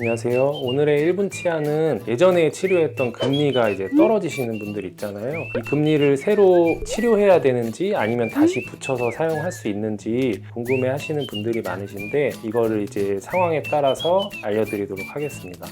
안녕하세요. 오늘의 1분 치아는 예전에 치료했던 금리가 이제 떨어지시는 분들 있잖아요. 이 금리를 새로 치료해야 되는지 아니면 다시 붙여서 사용할 수 있는지 궁금해 하시는 분들이 많으신데 이거를 이제 상황에 따라서 알려드리도록 하겠습니다.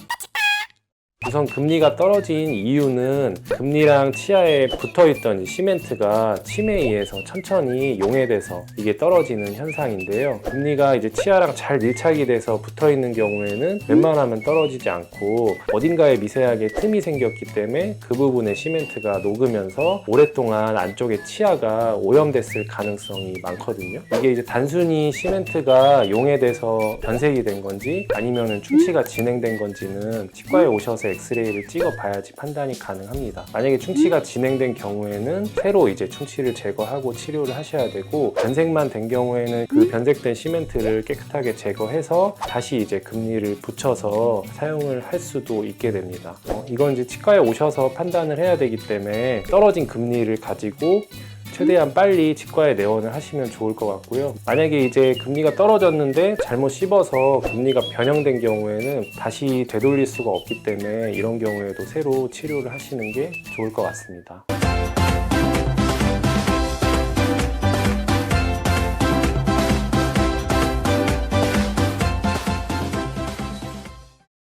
우선 금리가 떨어진 이유는 금리랑 치아에 붙어 있던 이 시멘트가 침에 의해서 천천히 용해돼서 이게 떨어지는 현상인데요. 금리가 이제 치아랑 잘 밀착이 돼서 붙어 있는 경우에는 웬만하면 떨어지지 않고 어딘가에 미세하게 틈이 생겼기 때문에 그 부분에 시멘트가 녹으면서 오랫동안 안쪽에 치아가 오염됐을 가능성이 많거든요. 이게 이제 단순히 시멘트가 용해돼서 변색이 된 건지 아니면은 충치가 진행된 건지는 치과에 오셔 서 엑스레이를 찍어 봐야지 판단이 가능합니다. 만약에 충치가 진행된 경우에는 새로 이제 충치를 제거하고 치료를 하셔야 되고 변색만 된 경우에는 그 변색된 시멘트를 깨끗하게 제거해서 다시 이제 금리를 붙여서 사용을 할 수도 있게 됩니다. 어, 이건 이제 치과에 오셔서 판단을 해야 되기 때문에 떨어진 금리를 가지고 최대한 빨리 치과에 내원을 하시면 좋을 것 같고요. 만약에 이제 금리가 떨어졌는데 잘못 씹어서 금리가 변형된 경우에는 다시 되돌릴 수가 없기 때문에 이런 경우에도 새로 치료를 하시는 게 좋을 것 같습니다.